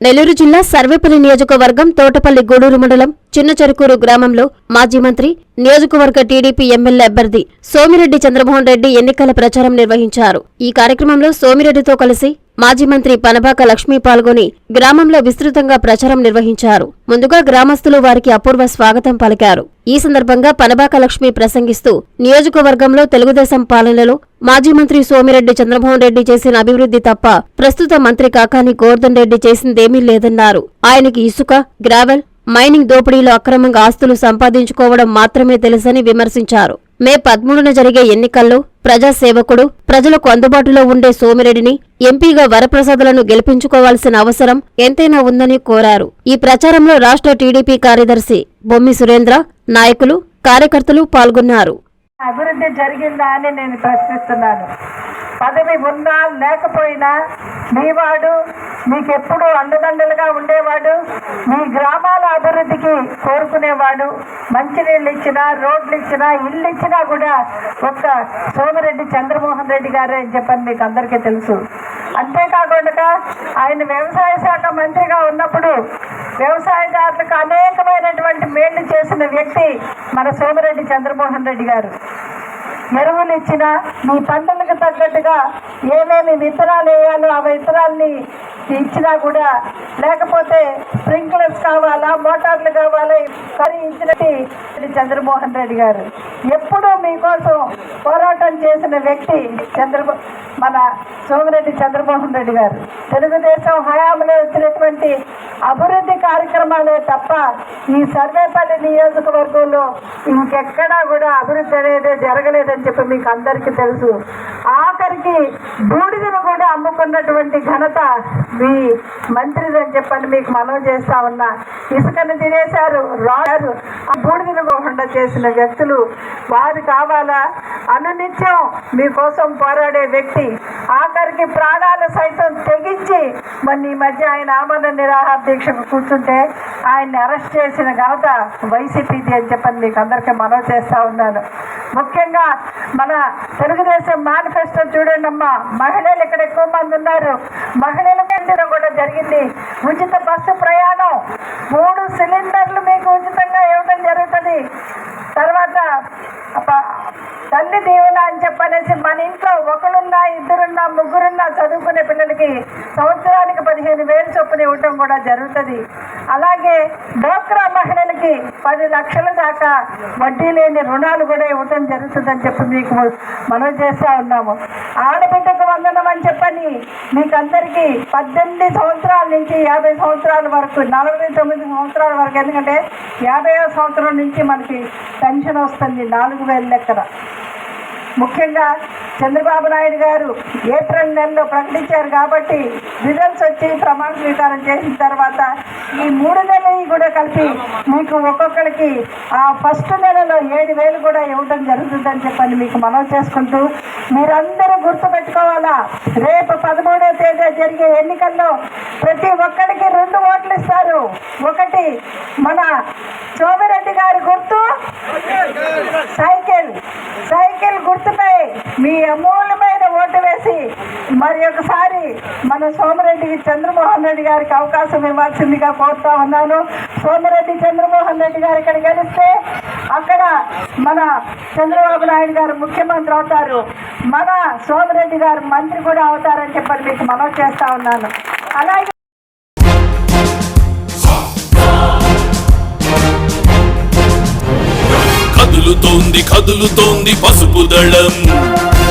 నెల్లూరు జిల్లా సర్వేపల్లి నియోజకవర్గం తోటపల్లి గూడూరు మండలం చిన్న చెరుకూరు గ్రామంలో మాజీ మంత్రి నియోజకవర్గ టీడీపీ ఎమ్మెల్యే అభ్యర్థి సోమిరెడ్డి చంద్రమోహన్ రెడ్డి ఎన్నికల ప్రచారం నిర్వహించారు. ఈ కార్యక్రమంలో సోమిరెడ్డితో కలిసి మాజీ మంత్రి పనబాక లక్ష్మి పాల్గొని గ్రామంలో విస్తృతంగా ప్రచారం నిర్వహించారు. ముందుగా గ్రామస్తులు వారికి అపూర్వ స్వాగతం పలికారు. ఈ సందర్భంగా పనబాక లక్ష్మి ప్రసంగిస్తూ నియోజకవర్గంలో తెలుగుదేశం పాలనలో మాజీ మంత్రి సోమిరెడ్డి చంద్రమోహన్ రెడ్డి చేసిన అభివృద్ధి తప్ప ప్రస్తుత మంత్రి కాకాని గోర్ధన్ రెడ్డి చేసిందేమీ లేదన్నారు. ఆయనకి ఇసుక గ్రావెల్ మైనింగ్ దోపిడీలో అక్రమంగా ఆస్తులు సంపాదించుకోవడం మాత్రమే తెలుసని విమర్శించారు. మే పదమూడున జరిగే ఎన్నికల్లో ప్రజాసేవకుడు ప్రజలకు అందుబాటులో ఉండే సోమిరెడ్డిని ఎంపీగా వరప్రసాదులను గెలిపించుకోవాల్సిన అవసరం ఎంతైనా ఉందని కోరారు. ఈ ప్రచారంలో రాష్ట్ర టీడీపీ కార్యదర్శి బొమ్మి సురేంద్ర నాయకులు కార్యకర్తలు పాల్గొన్నారు. అభివృద్ధి జరిగిందా అని నేను ప్రశ్నిస్తున్నాను. పదవి ఉన్నా లేకపోయినా మీవాడు మీకెప్పుడు అండదండలుగా ఉండేవాడు మీ గ్రామాల అభివృద్ధికి కోరుకునేవాడు. మంచినీళ్ళు ఇచ్చినా రోడ్లు ఇచ్చినా ఇల్లు ఇచ్చినా కూడా ఒక్క సోమిరెడ్డి చంద్రమోహన్ రెడ్డి గారే అని చెప్పని మీకు అందరికీ తెలుసు. అంతేకాకుండా ఆయన వ్యవసాయ శాఖ మంత్రిగా ఉన్నప్పుడు వ్యవసాయదారులకు అనేకమైనటువంటి మేళ్ళు చేసిన వ్యక్తి మన సోమిరెడ్డి చంద్రమోహన్ రెడ్డి గారు. ఎరువులు ఇచ్చిన మీ పంటలకు తగ్గట్టుగా ఏమేమి విత్తనాలు వేయాలో ఆ విత్తనాల్ని ఇచ్చినా కూడా లేకపోతే స్ప్రింక్లర్స్ కావాలా మోటార్లు కావాలా కానీ ఇచ్చినట్టు చంద్రమోహన్ రెడ్డి గారు. ఎప్పుడూ మీకోసం పోరాటం చేసిన వ్యక్తి చంద్రబో మన సోమిరెడ్డి చంద్రమోహన్ రెడ్డి గారు. తెలుగుదేశం హయాంలో వచ్చినటువంటి అభివృద్ధి కార్యక్రమాలే తప్ప ఈ సర్వేపల్లి నియోజకవర్గంలో ఇంకెక్కడా కూడా అభివృద్ధి అనేది జరగలేదని చెప్పి మీకు అందరికీ తెలుసు. ఆఖరికి బూడిదను కూడా అమ్ముకున్నటువంటి ఘనత మీ మంత్రిదని చెప్పండి మీకు మనం చేస్తా ఉన్నా. ఇసుకను తినేశారు రాడారు ఆ బూడిదను పోకుండా చేసిన వ్యక్తులు వారు కావాలా? అనునిత్యం మీకోసం పోరాడే వ్యక్తి ఆఖరికి ప్రాణాలు సైతం తెగించి మొన్న ఈ మధ్య ఆయన ఆమరణ నిరాహార దీక్షకు కూర్చుంటే ఆయన్ని అరెస్ట్ చేసిన ఘనత వైసీపీది అని చెప్పని మీకు అందరికీ మనవి చేస్తూ ఉన్నాను. ముఖ్యంగా మన తెలుగుదేశం మేనిఫెస్టో చూడండి అమ్మా మహిళలు ఇక్కడ ఎక్కువ మంది ఉన్నారు. మహిళల పెంచడం కూడా జరిగింది. ఉచిత బస్సు ప్రయాణం. మూడు సిలిండర్లు మీకు ఉచితంగా ఇవ్వడం జరుగుతుంది. తర్వాత తల్లి దీవెన అని చెప్పి చదువుకునే పిల్లలకి సంవత్సరానికి పదిహేను వేలు చొప్పున ఇవ్వటం కూడా జరుగుతుంది. అలాగే డోక్రా మహిళలకి పది లక్షల దాకా వడ్డీ లేని రుణాలు కూడా ఇవ్వటం జరుగుతుందని చెప్పి మీకు మనం చేస్తూ ఉన్నాము. ఆడబిడ్డకు వందనం అని చెప్పని మీకు అందరికీ పద్దెనిమిది సంవత్సరాల నుంచి యాభై సంవత్సరాల వరకు నలభై తొమ్మిది సంవత్సరాల వరకు ఎందుకంటే యాభై సంవత్సరం నుంచి మనకి పెన్షన్ వస్తుంది నాలుగు వేల లెక్కన. ముఖ్యంగా చంద్రబాబు నాయుడు గారు ఏప్రిల్ నెలలో ప్రకటించారు కాబట్టి రిజల్ట్స్ వచ్చి ప్రమాణ స్వీకారం చేసిన తర్వాత ఈ మూడు నెలలు కూడా కలిపి మీకు ఒక్కొక్కరికి ఆ ఫస్ట్ నెలలో ఏడు వేలు కూడా ఇవ్వడం జరుగుతుందని చెప్పని మీకు మనం చేసుకుంటూ మీరందరూ గుర్తుపెట్టుకోవాలా? రేపు పదమూడవ తేదీ జరిగే ఎన్నికల్లో ప్రతి ఒక్కరికి రెండు ఓట్లు ఇస్తారు. ఒకటి మన సోమిరెడ్డి గారి గుర్తు? సైకిల్. సైకిల్ గుర్తుపై మీ అమూల్యమైన చేసి మరి ఒకసారి మన సోమరెడ్డి చంద్రమోహన్ రెడ్డి గారికి అవకాశం ఇవ్వాల్సిందిగా కోరుతా ఉన్నాను. సోమరెడ్డి చంద్రమోహన్ రెడ్డి గారు ఇక్కడ గెలిస్తే అక్కడ మన చంద్రబాబు నాయుడు గారు ముఖ్యమంత్రి అవుతారు. మన సోమరెడ్డి గారు మంత్రి కూడా అవుతారని చెప్పని మీకు మనం చేస్తా ఉన్నాను. అలాగే కదులుతోంది కదులుతోంది పసుపు దళం.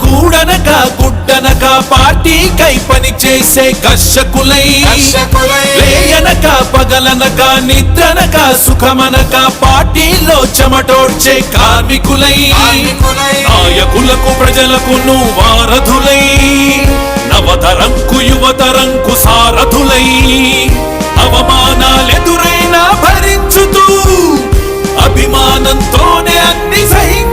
కూడనక గుడ్డనక పార్టీకై పని చేసే కర్షకులై లేయనక పగలనక నిద్రనక సుఖమనక పార్టీలో చెమటోడ్చే కార్మికులై. నాయకులకు ప్రజలకు వారధులై నవతరంకు యువతరంకు సారథులై. అవమానాలెదురైనా భరించుతూ అభిమానంతోనే అన్ని సహించుతూ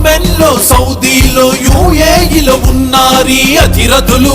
ఓమెన్లో సౌదీలో యుఏఈలో ఉన్నారీ అధిరథులు